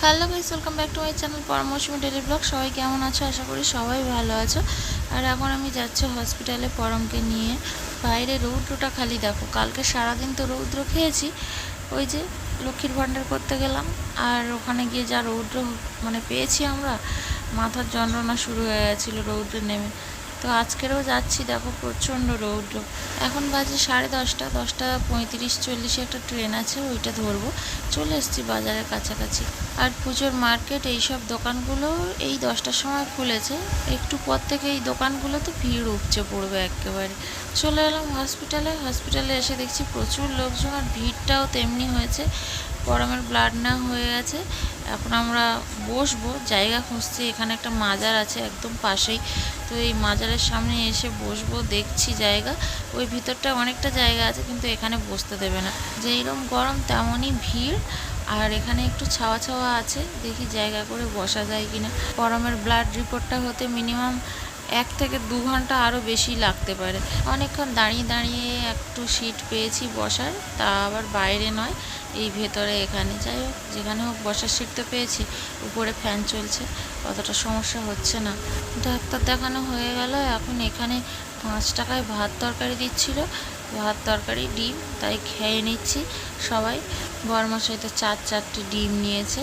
Hello guys, welcome back to my channel Paramoushumi daily blog. সবাই কেমন আছো? আশা করি সবাই ভালো আছো। আর এখন আমি যাচ্ছি হসপিটালে পরমকে নিয়ে। বাইরে রৌদ্রটা খালি দেখো। কালকে সারাদিন তো রৌদ্র খেয়েছি। ওই যে লক্ষ্মীর ভাণ্ডার করতে গেলাম। আর ওখানে গিয়ে যা রৌদ্র মানে পেয়েছি আমরা, মাথার যন্ত্রণা শুরু হয়ে গেছিল রৌদ্র নেমে। তো আজকেরও যাচ্ছি, দেখো প্রচণ্ড রৌদ্র এখন বাজে সাড়ে দশটা দশটা পঁয়ত্রিশ চল্লিশে একটা ট্রেন আছে, ওইটা ধরবো। চলে এসেছি বাজারের কাছাকাছি। আর পুজোর মার্কেট, এইসব দোকানগুলো এই দশটার সময় খুলেছে। একটু পর থেকে এই দোকানগুলোতে ভিড় উপচে পড়বে একেবারে। চলে এলাম হসপিটালে হসপিটালে এসে দেখছি প্রচুর লোকজন, আর ভিড়টাও তেমনি হয়েছে। গরমের ব্লাড না হয়ে গেছে। এখন আমরা বসবো, জায়গা খুঁজছি, এখানে একটা মাজার আছে একদম পাশেই। তো এই মাজারের সামনে এসে বসবো, দেখছি জায়গা। ওই ভিতরটা অনেকটা জায়গা আছে, কিন্তু এখানে বসতে দেবে না। যেইরকম গরম, তেমনই ভিড়। আর এখানে একটু ছাওয়া ছাওয়া আছে, দেখি জায়গা করে বসা যায় কিনা। গরমের ব্লাড রিপোর্টটা হতে মিনিমাম এক থেকে দু ঘণ্টা আরও বেশি লাগতে পারে। অনেকক্ষণ দাঁড়িয়ে দাঁড়িয়ে একটু সিট পেয়েছি বসার, তা আবার বাইরে নয়, এই ভেতরে এখানে। যাই হোক, যেখানে হোক বসার সিট তো পেয়েছি, উপরে ফ্যান চলছে, অতটা সমস্যা হচ্ছে না। ডাক্তার দেখানো হয়ে গেল, এখন এখানে পাঁচ টাকায় ভাত তরকারি দিচ্ছিল, ভাত তরকারি, ডিম, তাই খেয়ে নিচ্ছি সবাই। বরমশাই তো চার চারটে ডিম নিয়েছে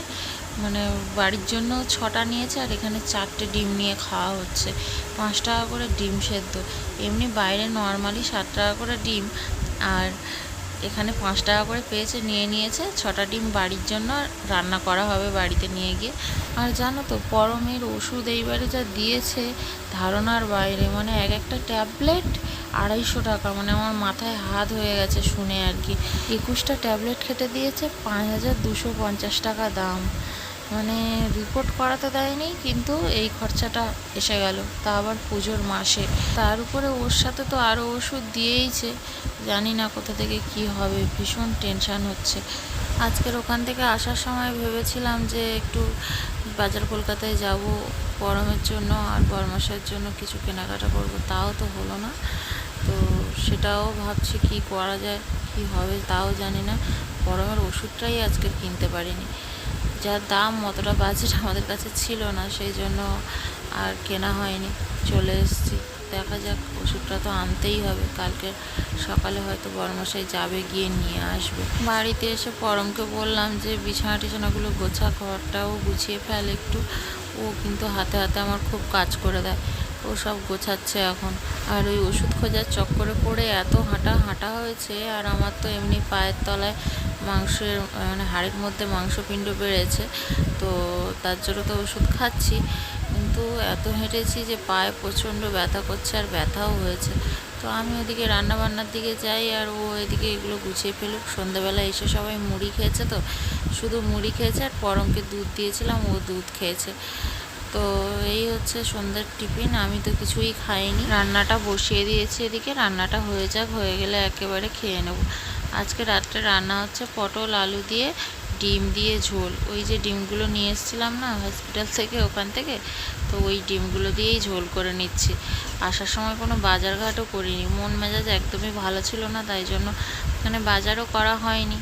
মানে বাড়ির জন্য ছটা নিয়েছে আর এখানে চারটে ডিম নিয়ে খাওয়া হচ্ছে। পাঁচ টাকা করে ডিম সেদ্ধ। এমনি বাইরে নর্মালি সাত টাকা করে ডিম আর এখানে পাঁচ টাকা করে পেয়েছে, নিয়ে নিয়েছে। ছটা ডিম বাড়ির জন্য রান্না করা হবে বাড়িতে নিয়ে গিয়ে। আর জানো তো, পরমের ওষুধ এইবারে যা দিয়েছে, ধারণার বাইরে। মানে এক একটা ট্যাবলেট আড়াইশো টাকা। মানে আমার মাথায় হাত হয়ে গেছে শুনে আর কি। একুশটা ট্যাবলেট খেতে দিয়েছে, পাঁচ হাজার দুশো পঞ্চাশ টাকা দাম। মানে রিপোর্ট করাতে দেয়নি, কিন্তু এই খরচাটা এসে গেল। তা আবার পুজোর মাসে। তার উপরে ওর সাথে তো আরও ওষুধ দিয়েইছে। জানি না কোথা থেকে কি হবে, ভীষণ টেনশান হচ্ছে। আজকের ওখান থেকে আসার সময় ভেবেছিলাম যে একটু বাজার কলকাতায় যাব, গরমের জন্য আর বরমাসের জন্য কিছু কেনাকাটা করব, তাও তো হলো না। তো সেটাও ভাবছি কি করা যায়, কি হবে তাও জানি না। গরমের ওষুধটাই আজকে কিনতে পারিনি। যার দাম অতটা বাজেট আমাদের কাছে ছিল না, সেই জন্য আর কেনা হয়নি। চলে এসেছি। দেখা যাক, ওষুধটা তো আনতেই হবে। কালকে সকালে হয়তো বড়মশাই যাবে, গিয়ে নিয়ে আসবে। বাড়িতে এসে পরমকে বললাম যে, বিছানা টিছানাগুলো গোছা, ঘরটাও গুছিয়ে ফেল একটু। ও কিন্তু হাতে হাতে আমার খুব কাজ করে দেয়। ও সব গোছাচ্ছে এখন। আর ওই ওষুধ খোঁজার চক্করে পড়ে এত হাঁটা হাঁটা হয়েছে, আর আমার তো এমনি পায়ের তলায় মাংসের মানে হাড়ের মধ্যে মাংসপিণ্ড বেড়েছে, তো তার জন্য তো ওষুধ খাচ্ছি। কিন্তু এত হেঁটেছি যে পায়ে প্রচণ্ড ব্যথা করছে আর ব্যথাও হয়েছে। তো আমি ওদিকে রান্নাবান্নার দিকে যাই আর ও এদিকে এগুলো গুছিয়ে ফেলুক। সন্ধ্যেবেলা এসে সবাই মুড়ি খেয়েছে তো, শুধু মুড়ি খেয়েছে আর পরমকে দুধ দিয়েছিলাম, ও দুধ খেয়েছে। তো এই হচ্ছে সন্ধ্যের টিফিন, আমি তো কিছুই খাইনি। রান্নাটা বসিয়ে দিয়েছি এদিকে, রান্নাটা হয়ে যাক, হয়ে গেলে একেবারে খেয়ে নেব। আজকে রাত্রে রান্না হচ্ছে পটল, আলু দিয়ে, ডিম দিয়ে ঝোল। ওই যে ডিমগুলো নিয়ে এসেছিলাম না হসপিটাল থেকে, ওখান থেকে, তো ওই ডিমগুলো দিয়েই ঝোল করে নিচ্ছি। আসার সময় কোনো বাজার ঘাটও করিনি। মন মেজাজ একদমই ভালো ছিল না, তাই জন্য মানে বাজারও করা হয়নি।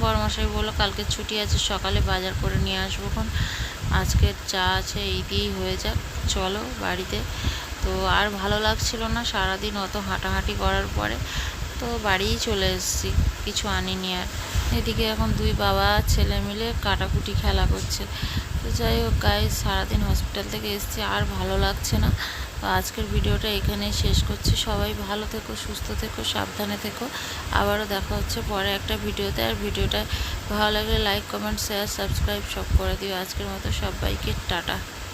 বড়মশাই বলল, কালকে ছুটি আছে, সকালে বাজার করে নিয়ে আসব এখন। আজকের চা আছে এই দিয়েই হয়ে যাক। চলো বাড়িতে। তো আর ভালো লাগছিল না, সারাদিন অত হাঁটাহাঁটি করার পরে। তো বাড়িই চলে এসেছি, কিছু আনিনি আর। এদিকে এখন দুই বাবা, ছেলে মিলে কাটাকুটি খেলা করছে। তো যাই হোক গায়ে সারাদিন হসপিটাল থেকে এসেছি, আর ভালো লাগছে না। তো আজকের ভিডিওটা এখানেই শেষ করছি। সবাই ভালো থেকো, সুস্থ থেকো, সাবধানে থেকো। আবারও দেখা হচ্ছে পরে একটা ভিডিওতে। আর ভিডিওটা ভালো লাগলে লাইক কমেন্ট শেয়ার সাবস্ক্রাইব সব করে দিও। আজকের মতো সবাইকে টাটা।